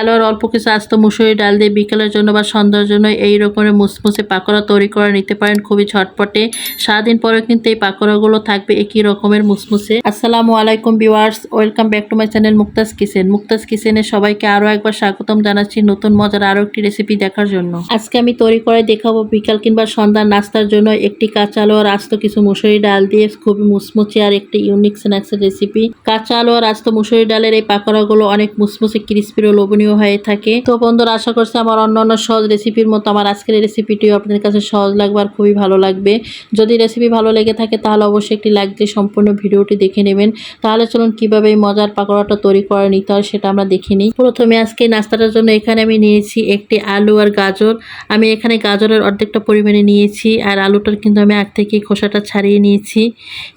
আলু আর অল্প কিছু আস্ত মুসুরি ডাল দিয়ে বিকেলের জন্য বা সন্ধ্যার জন্য এই রকমের মুসমুসে পাকোড়া তৈরি করে নিতে পারেন খুবই ঝটপটে। সারাদিন পরে কিন্তু এই পাকোড়াগুলো থাকবে একই রকমের মুসমুসে। আসসালামু আলাইকুম viewers, welcome back to my channel Mukta's kitchen. Mukta's কিচেনে সবাইকে আরও একবার স্বাগতম জানাচ্ছি নতুন মজার আরও একটি রেসিপি দেখার জন্য। আজকে আমি তৈরি করে দেখাবো বিকাল কিংবা সন্ধ্যার নাস্তার জন্য একটি কাঁচা আলু আর আস্ত কিছু মুসুরি ডাল দিয়ে খুবই মুসমুচে আর একটি ইউনিক স্ন্যাক্সের রেসিপি কাঁচা আলু আর আস্ত মুসুরি ডালের এই পাকোড়াগুলো অনেক মুসমুসে ক্রিস্পি ও লোভনীয় হয়ে থাকে। তো বন্ধুরা, আশা করছি আমার অন্য অন্য সহজ রেসিপির মতো আমার আজকের রেসিপিটিও আপনাদের কাছে সহজ লাগবে আর খুবই ভালো লাগবে। যদি রেসিপি ভালো লেগে থাকে, তাহলে অবশ্যই একটি লাইক দিয়ে সম্পূর্ণ ভিডিওটি দেখে নেবেন। তাহলে চলুন কীভাবে এই মজার পাকোড়াটা তৈরি করে নিতে হয় সেটা আমরা দেখে নিই। প্রথমে আজকে নাস্তাটার জন্য এখানে আমি নিয়েছি একটি আলু আর গাজর। আমি এখানে গাজরের অর্ধেকটা পরিমাণে নিয়েছি আর আলুটার কিন্তু আমি আগ থেকে খোসাটা ছাড়িয়ে নিয়েছি।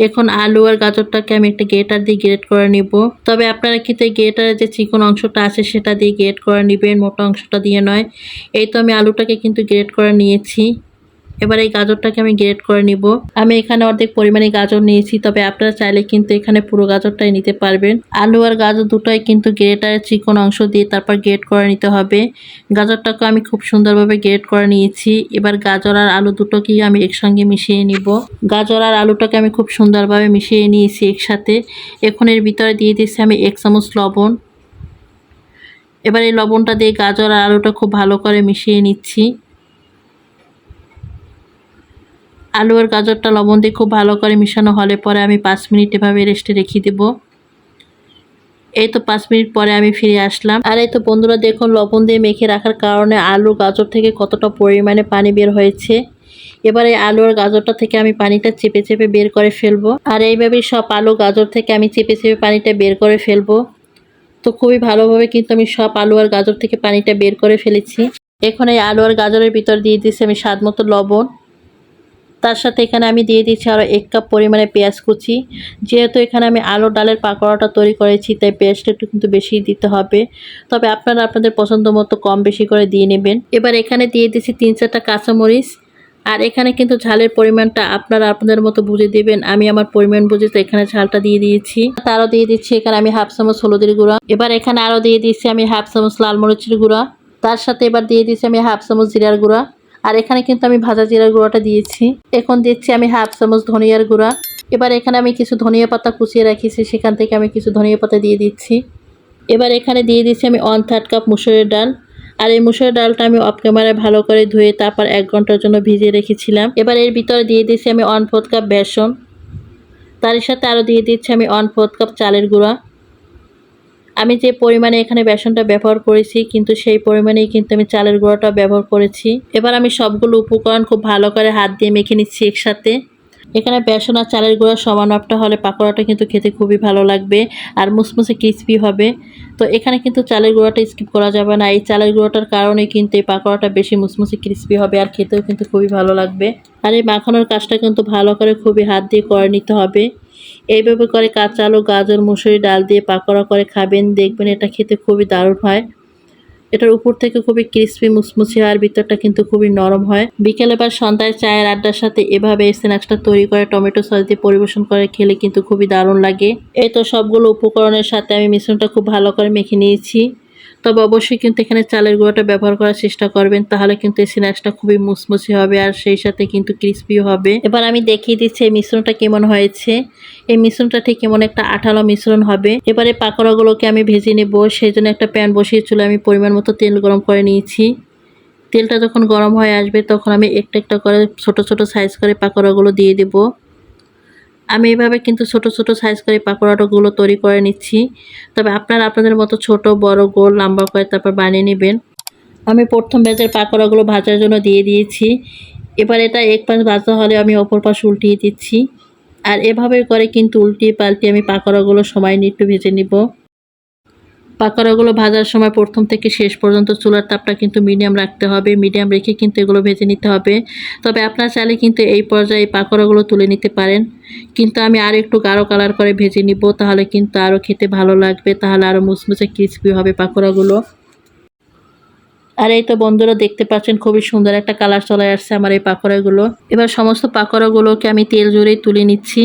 এখন আলু আর গাজরটাকে আমি একটা গেটার দিয়ে গ্রেট করে নিব। তবে আপনারা কিন্তু এই গেটারের যে চিকন অংশটা আছে সেটা দিয়ে গ্রেট করে নেবেন, মোটা অংশটা দিয়ে নয়। এই তো আমি আলুটাকে কিন্তু গ্রেট করে নিয়েছি। এবার এই গাজরটাকে আমি গ্রেট করে নিব। আমি এখানে অর্ধেক পরিমাণে গাজর নিয়েছি, তবে আপনারা চাইলে কিন্তু এখানে পুরো গাজরটাই নিতে পারবেন। আলু আর গাজর দুটোই কিন্তু গ্রেটারের চিকন অংশ দিয়ে তারপর গ্রেট করে নিতে হবে। গাজরটাকে আমি খুব সুন্দরভাবে গ্রেট করে নিয়েছি। এবার গাজর আর আলু দুটোকেই আমি একসঙ্গে মিশিয়ে নিব। গাজর আর আলুটাকে আমি খুব সুন্দরভাবে মিশিয়ে নিয়েছি একসাথে। এখন এর ভিতরে দিয়ে দিচ্ছি আমি এক চামচ লবণ। এবার এই লবণটা দিয়ে গাজর আর আলুটা খুব ভালো করে মিশিয়ে নিচ্ছি। আলু আর গাজরটা লবণ দিয়ে খুব ভালো করে মিশানো হলে পরে আমি পাঁচ মিনিট এভাবে রেস্টে রেখে দেব। এই তো পাঁচ মিনিট পরে আমি ফিরে আসলাম। আর এই তো বন্ধুরা দেখুন, লবণ দিয়ে মেখে রাখার কারণে আলু, গাজর থেকে কতটা পরিমাণে পানি বের হয়েছে। এবারে আলু আর গাজরটা থেকে আমি পানিটা চেপে চেপে বের করে ফেলব। আর এইভাবেই সব আলু, গাজর থেকে আমি চেপে চেপে পানিটা বের করে ফেলব। তো খুবই ভালোভাবে কিন্তু আমি সব আলু আর গাজর থেকে পানিটা বের করে ফেলেছি। এখন এই আলু আর গাজরের ভিতর দিয়ে দিচ্ছি আমি স্বাদ মতো লবণ। তার সাথে এখানে আমি দিয়ে দিচ্ছি আরও এক কাপ পরিমাণে পেঁয়াজ কুচি। যেহেতু এখানে আমি আলু ডালের পাকোড়াটা তৈরি করেছি, তাই পেঁয়াজটা একটু কিন্তু বেশি দিতে হবে। তবে আপনারা আপনাদের পছন্দ মতো কম বেশি করে দিয়ে নেবেন। এবার এখানে দিয়ে দিচ্ছি তিন চারটা কাঁচামরিচ। আর এখানে কিন্তু ঝালের পরিমাণটা আপনারা আপনাদের মতো বুঝে দিবেন। আমি আমার পরিমাণ বুঝে তো এখানে ঝালটা দিয়ে দিয়েছি। তারও দিয়ে দিচ্ছি এখানে আমি হাফ চামচ হলুদের গুঁড়া। এবার এখানে আরও দিয়ে দিচ্ছি আমি হাফ চামচ লাল মরিচের গুঁড়া। তার সাথে এবার দিয়ে দিচ্ছি আমি হাফ চামচ জিরার গুঁড়া। আর এখানে কিন্তু আমি ভাজা জিরার গুঁড়াটা দিয়েছি। এখন দিচ্ছি আমি হাফ চামচ ধনিয়ার গুঁড়া। এবার এখানে আমি কিছু ধনিয়া পাতা কুচিয়ে রাখিছি। সেখান থেকে আমি কিছু ধনিয়া পাতা দিয়ে দিচ্ছি। এবার এখানে দিয়ে দিচ্ছি আমি ওয়ান থার্ড কাপ মুসুরের ডাল। আর এই মুসুরের ডালটা আমি অফ ক্যামেরায় ভালো করে ধুয়ে তারপর এক ঘণ্টার জন্য ভিজিয়ে রেখেছিলাম। এবার এর ভিতরে দিয়ে দিচ্ছি আমি ওয়ান ফোর্থ কাপ বেসন। তার সাথে আরও দিয়ে দিচ্ছি আমি ওয়ান ফোর্থ কাপ চালের গুঁড়া। আমি যে পরিমাণে এখানে বেসনটা ব্যবহার করেছি, কিন্তু সেই পরিমাণেই কিন্তু আমি চালের গুঁড়োটা ব্যবহার করেছি। এবার আমি সবগুলো উপকরণ খুব ভালো করে হাত দিয়ে মেখে নিচ্ছি একসাথে। এখানে বেসন আর চালের গুঁড়া সমান মাপটা হলে পাকোড়াটা কিন্তু খেতে খুবই ভালো লাগবে আর মুসমুসে ক্রিসপি হবে। তো এখানে কিন্তু চালের গুঁড়াটা স্কিপ করা যাবে না। এই চালের গুঁড়োটার কারণে কিন্তু এই পাকোড়াটা বেশি মুসমুসে ক্রিসপি হবে আর খেতেও কিন্তু খুবই ভালো লাগবে। আর এই মাখানোর কাজটা কিন্তু ভালো করে খুবই হাত দিয়ে করে নিতে হবে। এইভাবে করে কাঁচা আলু, গাজর মুসুরি ডাল দিয়ে পাকোড়া করে খাবেন, দেখবেন এটা খেতে খুবই দারুণ হয়। এটার উপর থেকে খুবই ক্রিসপি হয় আর ভিতরটা কিন্তু খুবই নরম হয়। বিকেলে বা সন্ধ্যায় চায়ের আড্ডার সাথে এভাবে স্ন্যাক্সটা তৈরি করে, টমেটো সস দিয়ে পরিবেশন করে খেলে কিন্তু খুবই দারুণ লাগে। এই তো সবগুলো উপকরণের সাথে আমি মিশ্রণটা খুব ভালো করে মেখে নিয়েছি। তবে অবশ্যই কিন্তু এখানে চালের গুঁড়োটা ব্যবহার করার চেষ্টা করবেন, তাহলে কিন্তু এই স্ন্যাক্সটা খুবই মুসমুসি হবে আর সেই সাথে কিন্তু ক্রিস্পিও হবে। এবার আমি দেখিয়ে দিচ্ছি এই মিশ্রণটা কেমন হয়েছে। এই মিশ্রণটা ঠিক কেমন একটা আঠালো মিশ্রণ হবে। এবারে পাকোড়াগুলোকে আমি ভেজে নেব, সেই জন্য একটা প্যান বসিয়ে চলে আমি পরিমাণ মতো তেল গরম করে নিয়েছি। তেলটা যখন গরম হয়ে আসবে তখন আমি একটা একটা করে ছোট ছোট সাইজ করে পাকোড়াগুলো দিয়ে দেবো। আমি এভাবে কিন্তু ছোট ছোট সাইজ করে পাকোড়াটোগুলো তৈরি করে নিচ্ছি। তবে আপনারা আপনাদের মতো ছোট, বড়, গোল, লম্বা করে তারপর বানিয়ে নেবেন। আমি প্রথম ব্যাচের পাকোড়াগুলো ভাজার জন্য দিয়ে দিয়েছি। এবার এটা এক পাশ ভাজা হলে আমি অপর পাশ উল্টিয়ে দিচ্ছি। আর এভাবে করে কিন্তু উল্টিয়ে পাল্টিয়ে আমি পাকোড়াগুলো সময় নিয়ে একটু ভেজে নিব। পাকোড়াগুলো ভাজার সময় প্রথম থেকে শেষ পর্যন্ত চুলার তাপটা কিন্তু মিডিয়াম রাখতে হবে, মিডিয়াম রেখে কিন্তু এগুলো ভেজে নিতে হবে। তবে আপনার চাইলে কিন্তু এই পর্যায়ে পাকোড়াগুলো তুলে নিতে পারেন। কিন্তু আমি আর একটু গাঢ় কালার করে ভেজে নিব, তাহলে কিন্তু আরও খেতে ভালো লাগবে, তাহলে আরও মুচমুচে ক্রিসপি হবে পাকোড়াগুলো। আর এই তো বন্ধুরা দেখতে পাচ্ছেন খুবই সুন্দর একটা কালার চলে আসছে আমার এই পাকোড়াগুলো। এবার সমস্ত পাকোড়াগুলোকে আমি তেল জুড়েই তুলে নিচ্ছি।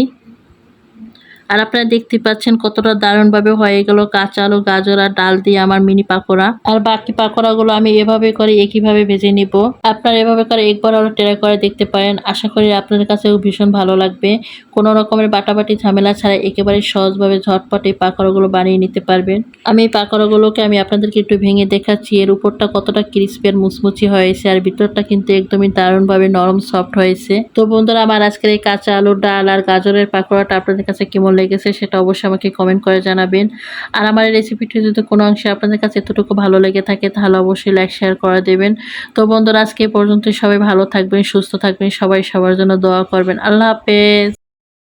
আর আপনারা দেখতে পাচ্ছেন কতটা দারুণভাবে হয়ে গেল কাঁচা আলু, গাজর আর ডাল দিয়ে আমার মিনি পাকোড়া। আর বাকি পাকোড়াগুলো আমি এভাবে করে একইভাবে ভেজে নিব। আপনারা এভাবে করে একবার আরও ট্রাই করে দেখতে পারেন। আশা করি আপনাদের কাছেও ভীষণ ভালো লাগবে। কোনো রকমের বাটাবাটি ঝামেলা ছাড়া একেবারে সহজভাবে ঝটপট এই পাকোড়াগুলো বানিয়ে নিতে পারবেন। আমি এই পাকোড়াগুলোকে আমি আপনাদেরকে একটু ভেঙে দেখাচ্ছি। এর উপরটা কতটা ক্রিস্পি আর মুচমুচি হয়েছে আর ভিতরটা কিন্তু একদমই দারুণভাবে নরম সফট হয়েছে। তো বন্ধুরা, আমার আজকের এই কাঁচা আলু ডাল আর গাজরের পাকোড়াটা আপনাদের কাছে কেমন লেগেছে সেটা অবশ্যই আমাকে কমেন্ট করে জানাবেন। আর আমার এই রেসিপিটি যদি কোনো অংশে আপনাদের কাছে এতটুকু ভালো লেগে থাকে, তাহলে অবশ্যই লাইক শেয়ার করে দেবেন। তো বন্ধুরা, আজকে পর্যন্ত সবাই ভালো থাকবেন, সুস্থ থাকবেন, সবাই সবার জন্য দোয়া করবেন। আল্লাহ হাফেজ।